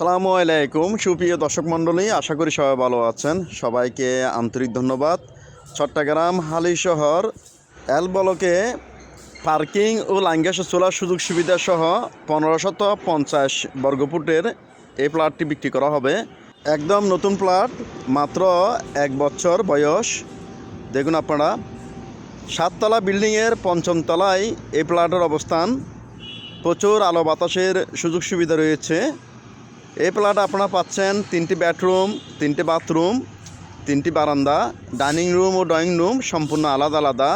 সালামু আলাইকুম, সুপ্রিয় দর্শক মণ্ডলী, আশা করি সবাই ভালো আছেন। সবাইকে আন্তরিক ধন্যবাদ। চট্টগ্রাম হালি শহর, এল পার্কিং ও লাইঙ্গাস চলার সুযোগ সুবিধা সহ পনেরোশত পঞ্চাশ বর্গফুটের এই প্লটটি বিক্রি করা হবে। একদম নতুন প্লট, মাত্র এক বছর বয়স। দেখুন আপনারা, সাততলা বিল্ডিংয়ের পঞ্চম তলায় এই প্লটের অবস্থান। প্রচুর আলো বাতাসের সুযোগ সুবিধা রয়েছে। এই প্লাট আপনারা পাচ্ছেন তিনটি বেডরুম, তিনটি বাথরুম, তিনটি বারান্দা, ডাইনিং রুম ও ড্রয়িং রুম সম্পূর্ণ আলাদা আলাদা।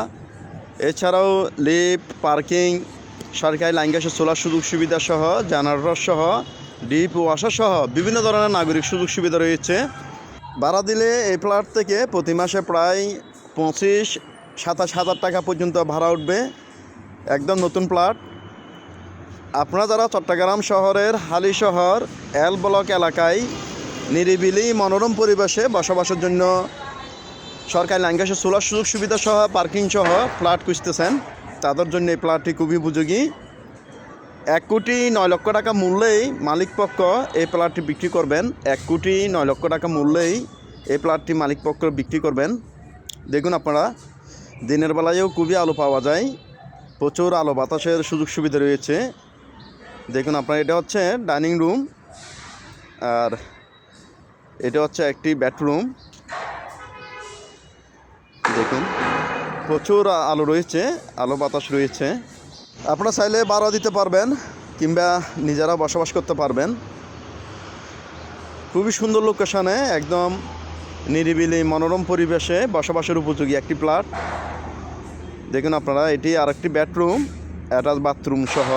এছাড়াও লিফট, পার্কিং, সরকারি লাইন গ্যাসের চলার সুযোগ সুবিধা সহ, জেনারেটর সহ, ডিপ ওয়াশার সহ বিভিন্ন ধরনের নাগরিক সুযোগ সুবিধা রয়েছে। ভাড়া দিলে এই প্লাট থেকে প্রতি মাসে প্রায় পঁচিশ, সাতাশ হাজার টাকা পর্যন্ত ভাড়া উঠবে। একদম নতুন প্লাট। আপনারা যারা চট্টগ্রাম শহরের হালি শহর, এল ব্লক এলাকায় নিরিবিলি মনোরম পরিবেশে বসবাসের জন্য সরকারি লাইনগাসের সোলার সুযোগ সুবিধা সহ পার্কিং সহ ফ্ল্যাট খুঁজতেছেন। তাদের জন্য এই ফ্ল্যাটটি খুবই উপযোগী। এক কোটি নয় লক্ষ টাকা মূল্যেই মালিক পক্ষ এই প্লাটটি বিক্রি করবেন। এক কোটি নয় লক্ষ টাকা মূল্যেই এই প্লাটটি মালিক পক্ষ বিক্রি করবেন। দেখুন আপনারা, দিনের বেলায়ও খুবই আলো পাওয়া যায়। প্রচুর আলো বাতাসের সুযোগ সুবিধা রয়েছে। দেখুন, আপনার এটা হচ্ছে ডাইনিং রুম, আর এটা হচ্ছে একটি বেডরুম। দেখুন, প্রচুর আলো রয়েছে, আলো বাতাস রয়েছে। আপনারা চাইলে বাড়া দিতে পারবেন, কিংবা নিজেরা বসবাস করতে পারবেন। খুবই সুন্দর লোকেশনে একদম নিরিবিলি, মনোরম পরিবেশে বসবাসের উপযোগী একটি প্লাট দেখুন আপনারা, এটি আরেকটি বেডরুম অ্যাটাচ বাথরুম সহ।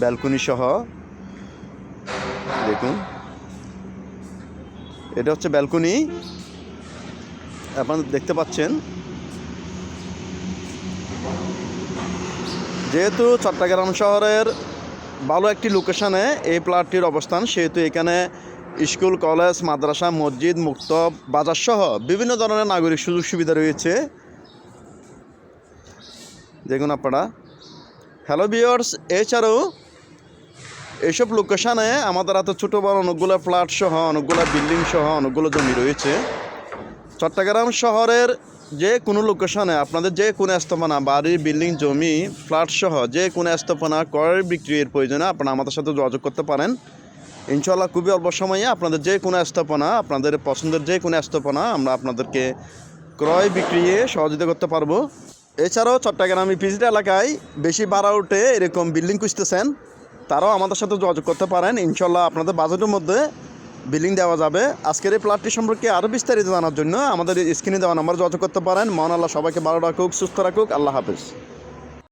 ব্যালকনি সহ, দেখুন। এটা হচ্ছে ব্যালকনি। আপনারা দেখতে পাচ্ছেন। যেহেতু চট্টগ্রাম শহরের ভালো একটি লোকেশানে এই প্লাটটির অবস্থান, সেহেতু এখানে স্কুল, কলেজ, মাদ্রাসা, মসজিদ, মুক্ত বাজার সহ বিভিন্ন ধরনের নাগরিক সুযোগ সুবিধা রয়েছে। দেখুন আপনারা। হ্যালো বিয়ার্স এছাড়াও এইসব লোকেশানে আমাদের হাতে ছোটো বড় অনেকগুলো ফ্ল্যাট সহ, অনেকগুলো বিল্ডিং সহ, অনেকগুলো জমি রয়েছে। চট্টগ্রাম শহরের যে কোনো লোকেশনে, আপনাদের যে কোনো স্থাপনা, বাড়ি, বিল্ডিং, জমি, ফ্ল্যাট সহ যে কোনো স্থাপনা, ক্রয় বিক্রির প্রয়োজনে আপনারা আমাদের সাথে যোগাযোগ করতে পারেন। ইনশাল্লাহ খুবই অল্প সময়ে আপনাদের যে কোনো স্থাপনা, আপনাদের পছন্দের যে কোনো স্থাপনা আমরা আপনাদেরকে ক্রয় বিক্রিয়ে সহযোগিতা করতে পারব। এছাড়াও চট্টগ্রাম ইপিজিট এলাকায় বেশি ভাড়া উঠে এরকম বিল্ডিং খুঁজতেছেন। তারাও আমাদের সাথে যোগাযোগ করতে পারেন। ইনশাল্লাহ আপনাদের বাজেটের মধ্যে বিলিং দেওয়া যাবে। আজকের এই প্লাটটি সম্পর্কে আরও বিস্তারিত জানার জন্য আমাদের স্ক্রিনে দেওয়া নাম্বার যোগাযোগ করতে পারেন। মহান আল্লাহ সবাইকে ভালো রাখুক, সুস্থ রাখুক। আল্লাহ হাফিজ।